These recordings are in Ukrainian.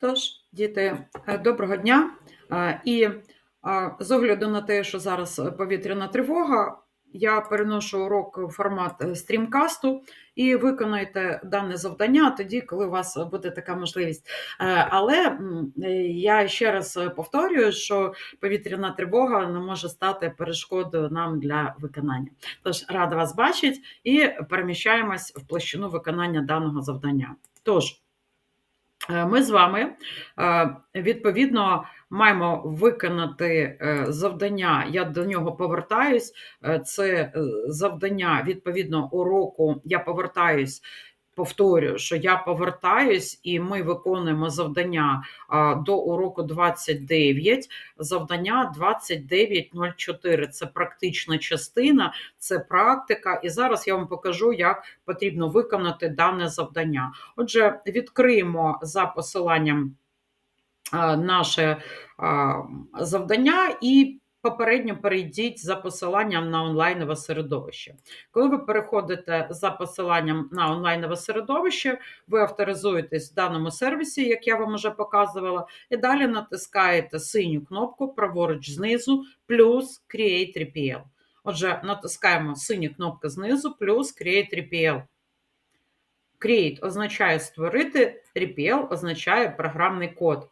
Тож, діти, е, доброго дня. Е, І е, з огляду на те, що зараз повітряна тривога, я переношу урок в формат стрімкасту і виконайте дане завдання тоді, коли у вас буде така можливість. Але я ще раз повторюю, що повітряна тривога не може стати перешкодою нам для виконання. Тож рада вас бачити і переміщаємось в площину виконання даного завдання. Тож. Е, Ми з вами е, відповідно маємо виконати е, завдання. Я до нього повертаюсь. Це завдання відповідно уроку. Я повертаюсь. Повторюю, що я повертаюсь, і ми виконуємо завдання до уроку 29, завдання 29.04. Це практична частина, це практика. І зараз я вам покажу, як потрібно виконати дане завдання. Отже, відкриємо за посиланням наше завдання і попередньо перейдіть за посиланням на онлайнове середовище. Коли ви переходите за посиланням на онлайнове середовище, ви авторизуєтесь в даному сервісі, як я вам вже показувала, і далі натискаєте синю кнопку праворуч знизу плюс Create RPL. Отже, натискаємо синю кнопку знизу плюс Create RPL. Create означає створити, RPL означає програмний код.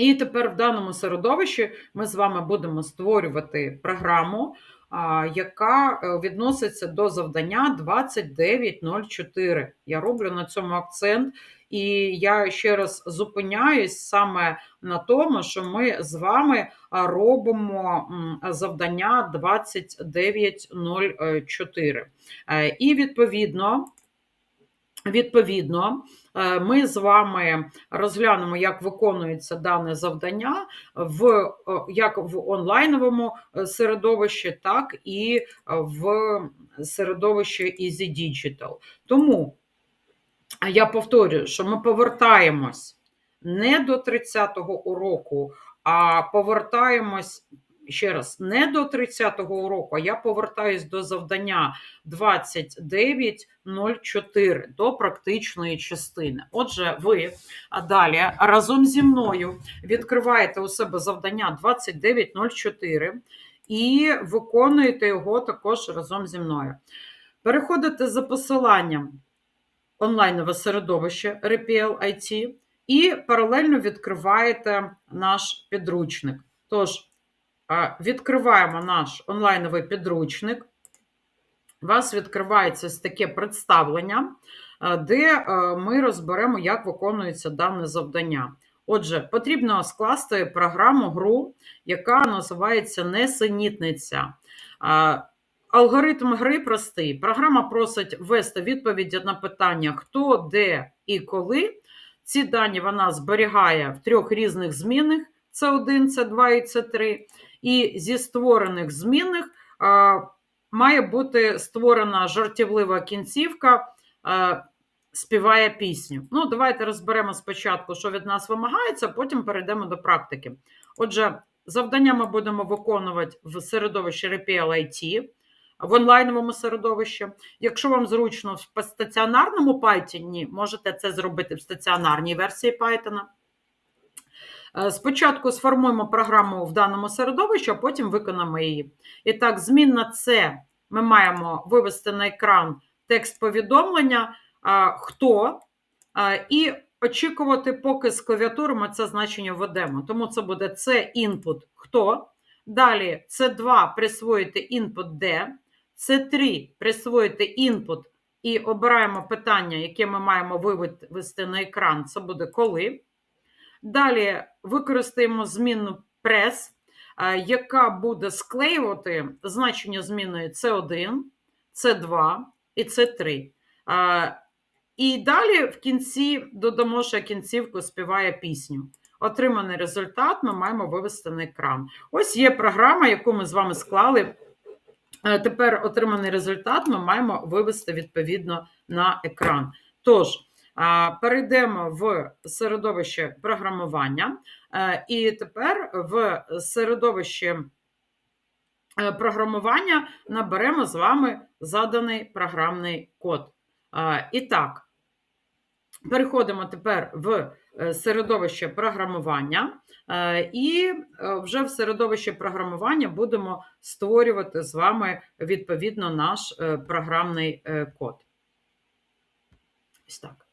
І тепер в даному середовищі ми з вами будемо створювати програму, яка е, відноситься до завдання 2904. Я роблю на цьому акцент, і я ще раз зупиняюсь саме на тому, що ми з вами робимо завдання 2904. Е, і відповідно. Відповідно, е, ми з вами розглянемо, як виконується дане завдання в як в онлайновому е, середовищі, так і в середовищі Easy Digital. Тому я повторюю, що ми повертаємось не до 30-го уроку, а повертаємось ще раз, не до 30-го уроку, а я повертаюсь до завдання 29.04, до практичної частини. Отже, ви далі разом зі мною відкриваєте у себе завдання 29.04 і виконуєте його також разом зі мною. Переходите за посиланням онлайнове середовище RPL IT і паралельно відкриваєте наш підручник. Тож, відкриваємо наш онлайновий підручник. У вас відкривається таке представлення, де ми розберемо, як виконується дане завдання. Отже, потрібно скласти програму гру, яка називається Несенітниця. Алгоритм гри простий. Програма просить ввести відповіді на питання, хто, де і коли. Ці дані вона зберігає в трьох різних змінах: це 1 це 2 і це 3 і зі створених змінних має бути створена жартівлива кінцівка, співає пісню. Ну, давайте розберемо спочатку, що від нас вимагається, потім перейдемо до практики. Отже, завдання ми будемо виконувати в середовищі RPL IT, в онлайновому середовищі. Якщо вам зручно в стаціонарному Python, можете це зробити в стаціонарній версії Python. Е, спочатку сформуємо програму в даному середовищі, а потім виконаємо її. І так, змінна С ми маємо вивести на екран текст повідомлення, хто, і очікувати, поки з клавіатури ми це значення введемо. Тому це буде C input хто. Далі C2 присвоїти input D, C3 присвоїти input і обираємо питання, яке ми маємо вивести на екран. Це буде коли. Далі використаємо змінну прес, яка буде склеювати значення змінної С1, С2 і С3. І далі в кінці додамо, що кінцівку співає пісню. Отриманий результат ми маємо вивести на екран. Ось є програма, яку ми з вами склали. Тепер отриманий результат ми маємо вивести відповідно на екран. Тож, Перейдемо в середовище програмування, е, і тепер в середовище е, програмування наберемо з вами заданий програмний код. І так, переходимо тепер в е, середовище програмування, е, і е, вже в середовищі програмування будемо створювати з вами відповідно наш е, програмний е, код. Ось так.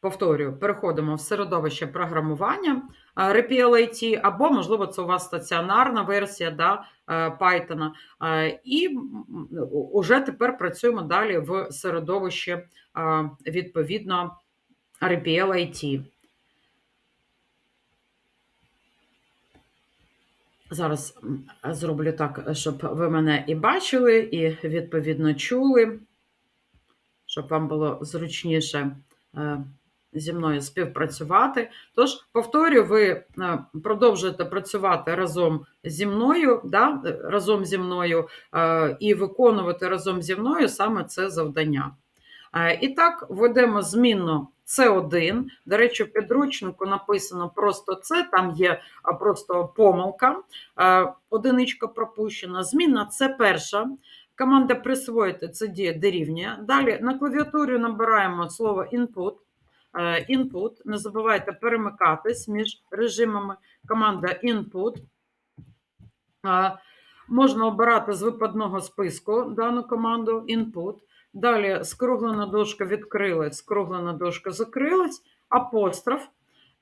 Повторюю, переходимо в середовище програмування е, RPL-IT, або, можливо, це у вас стаціонарна версія да, е, Python. Е, І м, уже тепер працюємо далі в середовищі, відповідно, RPL-IT. Зараз зроблю так, щоб ви мене і бачили, і відповідно чули, щоб вам було зручніше зі мною співпрацювати. Тож, повторю, ви е, продовжуєте працювати разом зі мною, да, разом зі мною е, і виконувати разом зі мною саме це завдання. Е, І так, введемо змінну С1. До речі, в підручнику написано просто це, там є просто помилка, одиничка пропущена. Змінна це перша. Команда присвоїти це діє дорівнює. Далі на клавіатурі набираємо слово input. Е, Input. Не забувайте перемикатись між режимами. Команда input. Е, Можна обирати з випадного списку дану команду input. Далі скруглена дошка відкрилась, скруглена дошка закрилась, апостроф.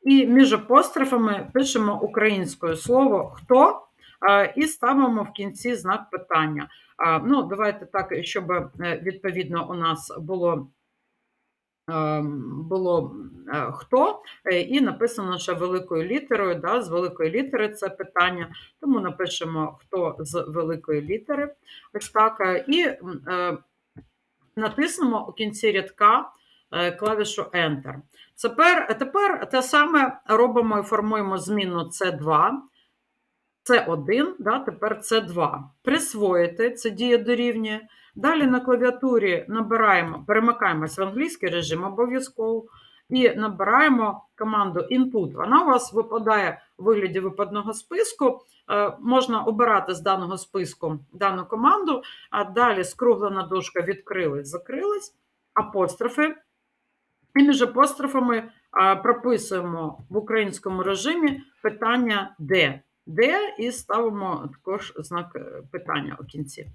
І між апострофами пишемо українською слово хто е, і ставимо в кінці знак питання. Ну, давайте так, щоб відповідно у нас було. Е, Було е, хто, е, і написано ще великою літерою. Да, з великої літери це питання, тому напишемо хто з великої літери. Ось так. е, І натиснемо у кінці рядка клавішу Enter. Тепер, тепер те саме робимо і формуємо зміну C2. С1, да, тепер С2. Присвоїти, це дія дорівнює. Далі на клавіатурі набираємо, перемикаємось в англійський режим обов'язково і набираємо команду input. Вона у вас випадає у вигляді випадного списку. Е, Можна обирати з даного списку дану команду, а далі скруглена дужка відкрилась, закрилась, апострофи. І між апострофами прописуємо в українському режимі питання де. Де і ставимо також знак е, питання у кінці.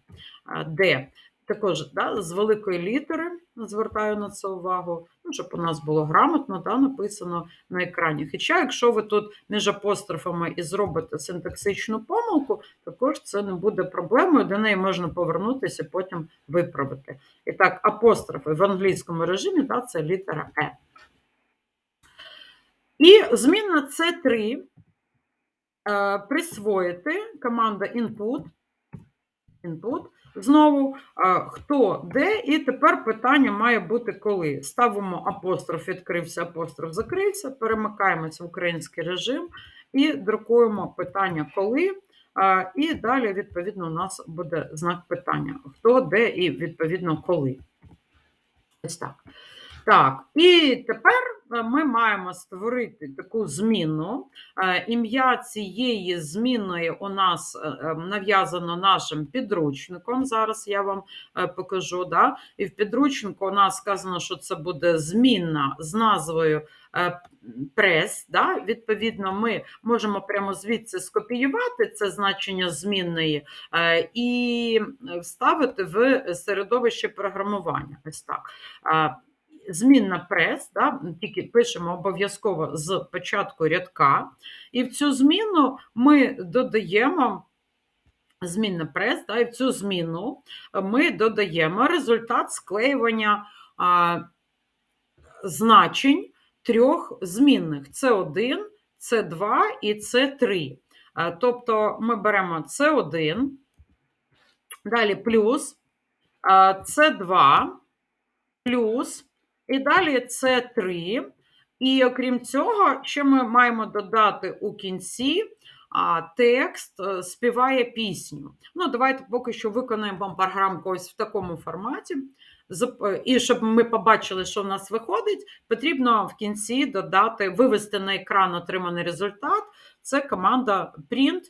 Де. Також да, з великої літери звертаю на це увагу, ну, щоб у нас було грамотно да, написано на екрані. Хоча, якщо ви тут між апострофами і зробите синтаксичну помилку, також це не буде проблемою, до неї можна повернутися потім виправити. І так, апострофи в англійському режимі да, це літера Е. І змінна C3 е, присвоїти команда input. input. Знову хто де, і тепер питання має бути коли. Ставимо апостроф, відкрився, апостроф закрився, перемикаємось в український режим і друкуємо питання коли. І далі, відповідно, у нас буде знак питання: хто, де і відповідно коли. Ось так. Так, і тепер ми маємо створити таку зміну. Е, Ім'я цієї змінної у нас е, е, нав'язано нашим підручником. Зараз я вам е, покажу. Да? І в підручнику у нас сказано, що це буде змінна з назвою е, прес. Да? Відповідно, ми можемо прямо звідси скопіювати це значення змінної е, і вставити в середовище програмування. Ось так. Змінна прес, да, тільки пишемо обов'язково з початку рядка, і в цю зміну ми додаємо змінна прес, да, і в цю зміну ми додаємо результат склеювання а, значень трьох змінних: С1, С2 і С3. А, тобто ми беремо С1, далі плюс С2, плюс. І далі це 3. І окрім цього, ще ми маємо додати у кінці а, текст е, співає пісню. Ну, давайте поки що виконаємо програмку ось в такому форматі. Е, І щоб ми побачили, що в нас виходить, потрібно в кінці додати, вивести на екран отриманий результат. Це команда print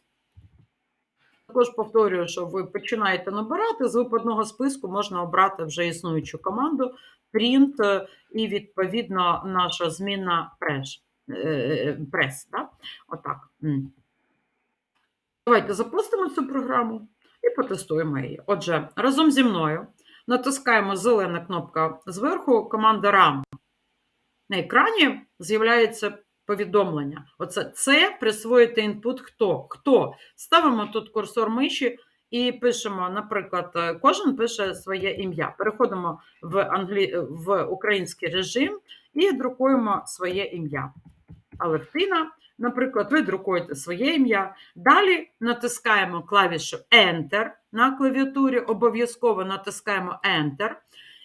Також повторюю, що ви починаєте набирати, з випадного списку можна обрати вже існуючу команду, print е, і, відповідно, наша зміна прес. е, прес да? Отак. Давайте запустимо цю програму і потестуємо її. Отже, разом зі мною натискаємо зелена кнопка зверху, команда Run. На екрані з'являється повідомлення. Оце це присвоїти інпут хто? Хто? Ставимо тут курсор миші і пишемо, наприклад, е, кожен пише своє ім'я. Переходимо в, англі... в український режим і друкуємо своє ім'я. Алевтина, наприклад, ви друкуєте своє ім'я. Далі натискаємо клавішу Enter на клавіатурі, обов'язково натискаємо Enter.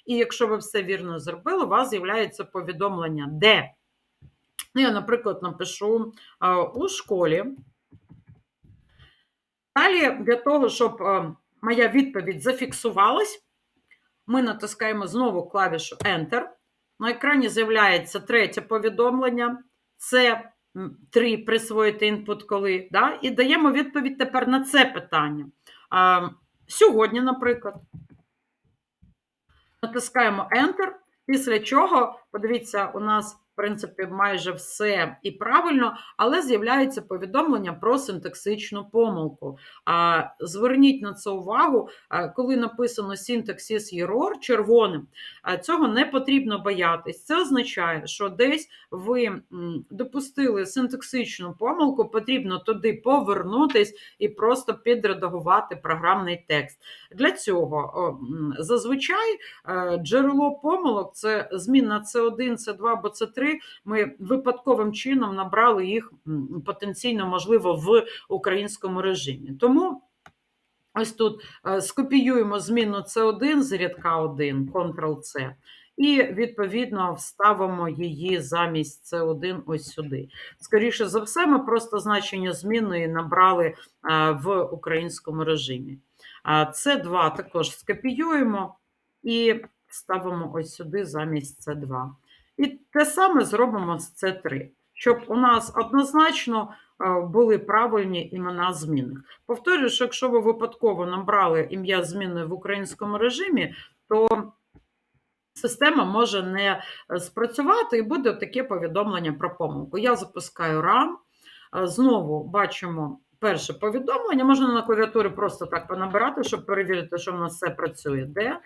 І якщо ви все вірно зробили, у вас з'являється повідомлення, де. Ну, Я, наприклад, напишу у школі. Далі, для того, щоб моя відповідь зафіксувалась, ми натискаємо знову клавішу Enter. На екрані з'являється третє повідомлення. Це 3 присвоїти інпут коли. Да? І даємо відповідь тепер на це питання. А, Сьогодні, наприклад. Натискаємо Enter, після чого, подивіться, у нас, принципі, майже все і правильно, але з'являється повідомлення про синтаксичну помилку. А, Зверніть на це увагу, коли написано Syntaxis Error червоним, цього не потрібно боятись. Це означає, що десь ви допустили синтаксичну помилку, потрібно туди повернутись і просто підредагувати програмний текст. Для цього зазвичай Е, джерело помилок це змін С1, С2 або С3. Ми випадковим чином набрали їх потенційно, можливо, в українському режимі. Тому. Ось тут е, скопіюємо зміну С1 з рядка 1, Ctrl-C, і, відповідно, вставимо її замість С1 ось сюди. Скоріше за все, ми просто значення змінної набрали е, в українському режимі. С2 також скопіюємо і ставимо ось сюди замість С2. І те саме зробимо з С3, щоб у нас однозначно е, були правильні імена змінних. Повторюю, що якщо ви випадково набрали ім'я зміни в українському режимі, то система може не е, спрацювати і буде таке повідомлення про помилку. Я запускаю RAM, е, знову бачимо перше повідомлення. Можна на клавіатурі просто так понабирати, щоб перевірити, що в нас все працює. Де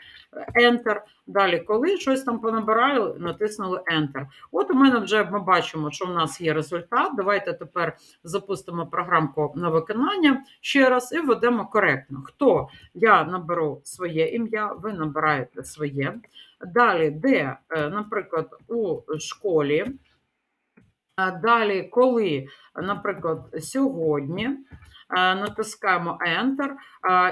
Enter. Далі, коли щось там понабирали, натиснули Enter. От у мене вже ми бачимо, що в нас є результат. Давайте тепер запустимо програмку на виконання ще раз і введемо коректно. Хто? Я наберу своє ім'я, ви набираєте своє. Далі, де, е, наприклад, у школі. Далі, коли, наприклад, сьогодні натискаємо Enter,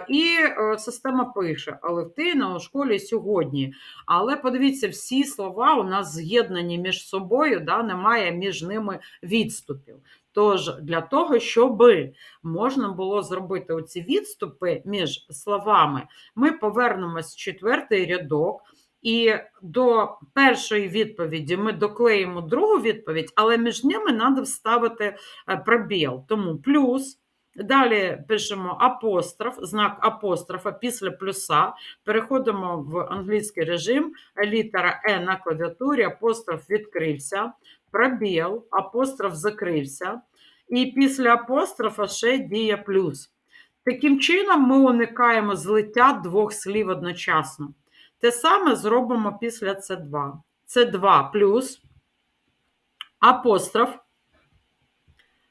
і е, система пише: Алевтина у школі сьогодні. Але подивіться, всі слова у нас з'єднані між собою, да, немає між ними відступів. Тож, для того, щоб можна було зробити оці відступи між словами, ми повернемось в четвертий рядок. І до першої відповіді ми доклеїмо другу відповідь, але між ними треба вставити е, пробіл. Тому плюс. Далі пишемо апостроф, знак апострофа після плюса. Переходимо в англійський режим, літера Е на клавіатурі, апостроф відкрився, пробіл, апостроф закрився. І після апострофа ще діє плюс. Таким чином, ми уникаємо злиття двох слів одночасно. Те саме зробимо після С2. С2 плюс апостроф.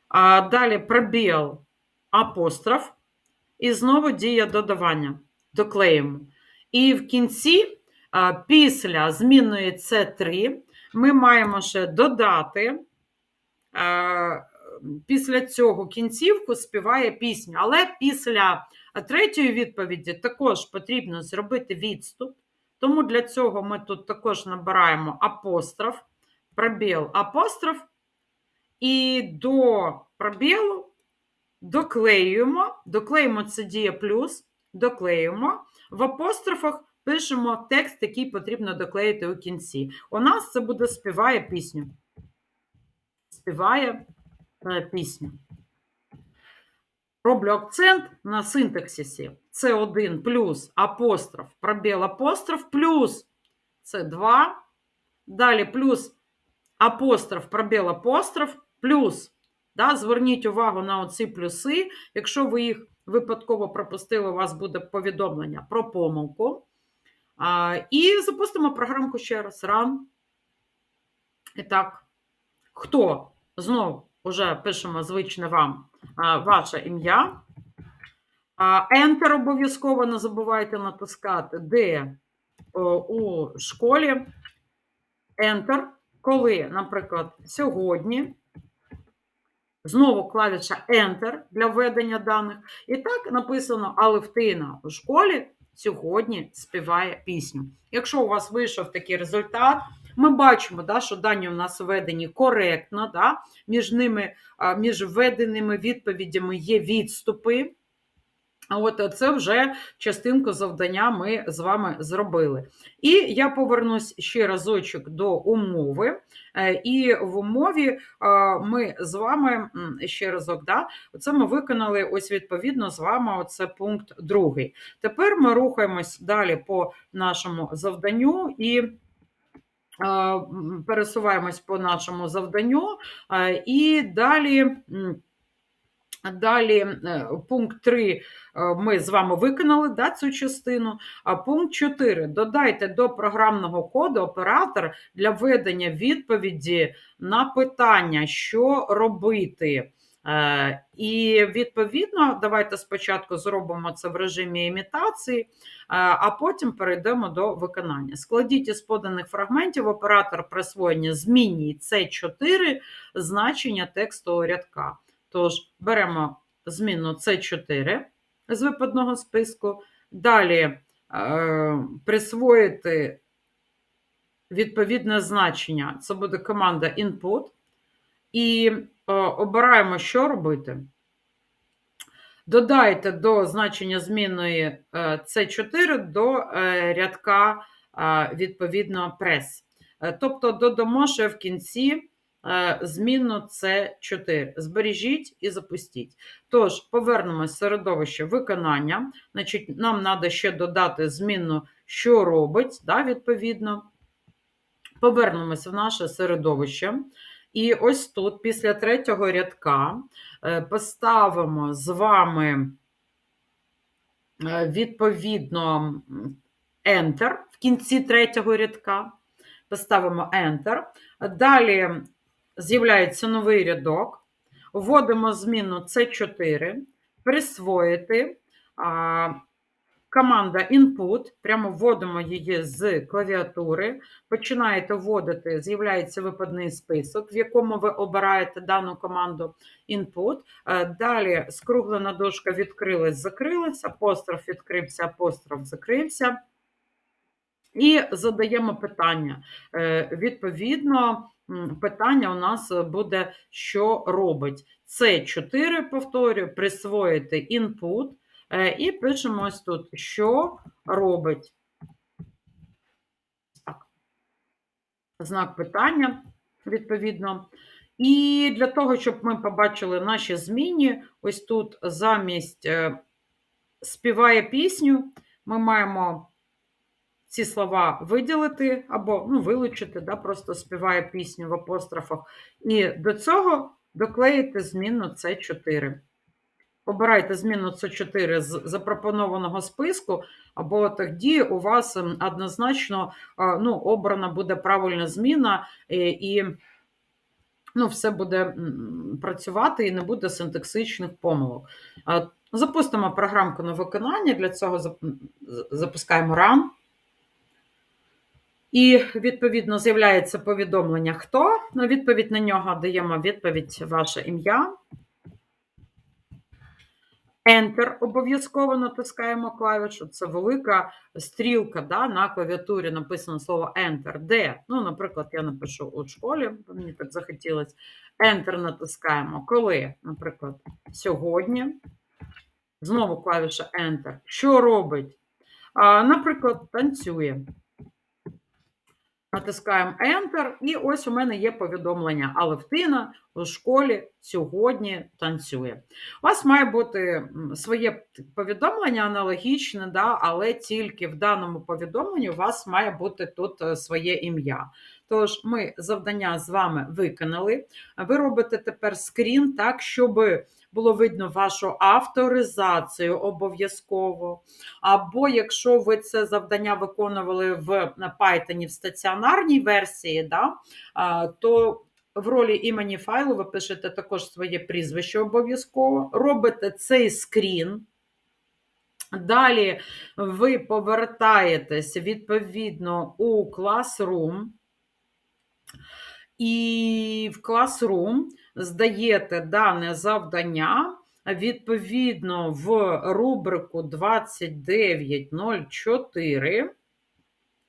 А Далі пробіл апостроф. І знову дія додавання. Доклеїмо. І в кінці, після змінної С3, ми маємо ще додати. Після цього кінцівку співає пісню. Але після третьої відповіді також потрібно зробити відступ. Тому для цього ми тут також набираємо апостроф, пробіл апостроф, і до пробілу доклеюємо, доклеюємо це дія плюс, доклеюємо. В апострофах пишемо текст, який потрібно доклеїти у кінці. У нас це буде співає пісню. Співає. Співає. Е, пісню. Роблю акцент на синтаксисі. Це 1 плюс апостроф, пробіл апостроф плюс це 2. Далі плюс апостроф, пробіл апостроф плюс. Да, зверніть увагу на оці плюси. Якщо ви їх випадково пропустили, у вас буде повідомлення про помилку. А, і запустимо програмку ще раз. Run. І так, хто? Знову вже пишемо звичне вам а, ваше ім'я. Enter обов'язково не забувайте натискати, де у школі. Enter, коли, наприклад, сьогодні. Знову клавіша Enter для введення даних. І так написано Алевтина у школі сьогодні співає пісню. Якщо у вас вийшов такий результат, ми бачимо, да, що дані у нас введені коректно, да, між ними, між введеними відповідями є відступи. От це вже частинку завдання ми з вами зробили. І я повернусь ще разочок до умови. Е, І в умові е, ми з вами ще разок, да, це ми виконали ось відповідно з вами. Оце пункт другий. Тепер ми рухаємось далі по нашому завданню і. е, Пересуваємось по нашому завданню, е, і далі Далі е, пункт 3 ми з вами виконали да, цю частину. А пункт 4 додайте до програмного коду оператор для введення відповіді на питання, що робити. Е, І відповідно, давайте спочатку зробимо це в режимі імітації, е, а потім перейдемо до виконання. Складіть із поданих фрагментів оператор присвоєння змінює С4 значення текстового рядка. Тож беремо змінну С4 з випадного списку. Далі е, присвоїти відповідне значення. Це буде команда input. І е, обираємо, що робити. Додайте до значення змінної е, С4 до рядка, відповідно, прес. Тобто додамо ще в кінці е, змінну С4. Збережіть і запустіть. Тож, повернемось в середовище виконання. Значить, Нам треба ще додати змінну, що робить, да, відповідно. Повернемося в наше середовище. І ось тут, після третього рядка, е, поставимо з вами е, відповідно Enter в кінці третього рядка. Поставимо Enter. Далі з'являється новий рядок. Вводимо зміну C4, присвоїти. а, Команда input, прямо вводимо її з клавіатури, починаєте вводити, з'являється випадний список, в якому ви обираєте дану команду input. Е, Далі скруглена дошка відкрилась, закрилась, апостроф відкрився, апостроф закрився. І задаємо питання. Е, Відповідно, питання у нас буде, що робить. Це 4, повторюю, присвоїти input. Е, І пишемо ось тут, що робить. Знак питання, відповідно. І для того, щоб ми побачили наші зміни, ось тут замість е, співає пісню, ми маємо ці слова виділити або ну, вилучити, да, просто співає пісню в апострофах. І до цього доклеїти змінну С4. Обирайте зміну С4 з запропонованого списку, або тоді у вас ем, однозначно ну, обрана буде правильна зміна, і, і ну, все буде працювати і не буде синтаксичних помилок. Запустимо програмку на виконання, для цього запускаємо Run. І, відповідно, з'являється повідомлення хто. На відповідь на нього даємо відповідь ваше ім'я. Enter обов'язково натискаємо клавішу. Це велика стрілка да, на клавіатурі написано слово Enter. Де? Ну, наприклад, я напишу у школі, мені так захотілося. Enter натискаємо. Коли? Наприклад, сьогодні. Знову клавіша Enter. Що робить? Наприклад, танцює. Натискаємо Enter, і ось у мене є повідомлення. Алевтина у школі сьогодні танцює. У вас має бути своє повідомлення аналогічне, да, але тільки в даному повідомленні у вас має бути тут е, своє ім'я. Тож, ми завдання з вами виконали. Ви робите тепер скрін так, щоб було видно вашу авторизацію обов'язково. Або якщо ви це завдання виконували в Python в стаціонарній версії, да, то в ролі імені файлу ви пишете також своє прізвище обов'язково, робите цей скрін. Далі ви повертаєтесь відповідно у Classroom. І в Classroom здаєте дане завдання відповідно в рубрику 2904.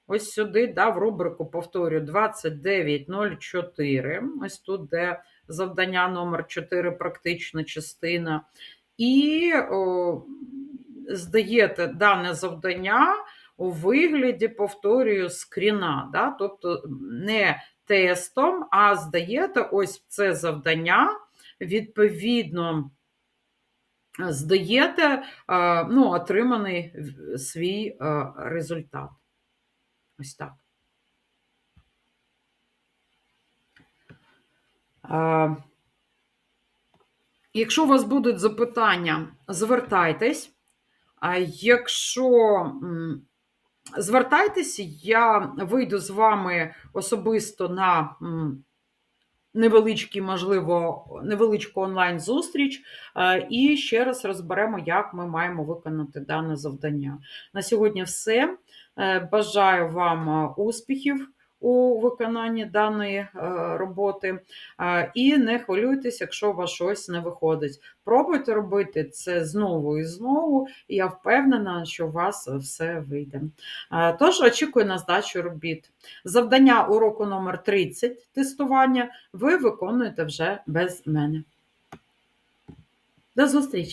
Ось сюди, да, в рубрику, повторю, 2904. Ось тут, де завдання номер 4, практична частина. І о, здаєте дане завдання у вигляді, повторюю, скріна. Да? Тобто не тестом, а здаєте ось це завдання, відповідно, здаєте ну, отриманий свій результат. Ось так. Якщо у вас будуть запитання, звертайтесь. А якщо м, звертайтесь, я вийду з вами особисто на невеличкий, можливо, невеличку онлайн-зустріч, е, і ще раз розберемо, як ми маємо виконати дане завдання. На сьогодні все. Е, Бажаю вам е, успіхів у виконанні даної е, роботи. Е, І не хвилюйтесь, якщо у вас щось не виходить. Пробуйте робити це знову і знову, і я впевнена, що у вас все вийде. Е, Тож очікую на здачу робіт. Завдання уроку номер 30 тестування ви виконуєте вже без мене. До зустрічі!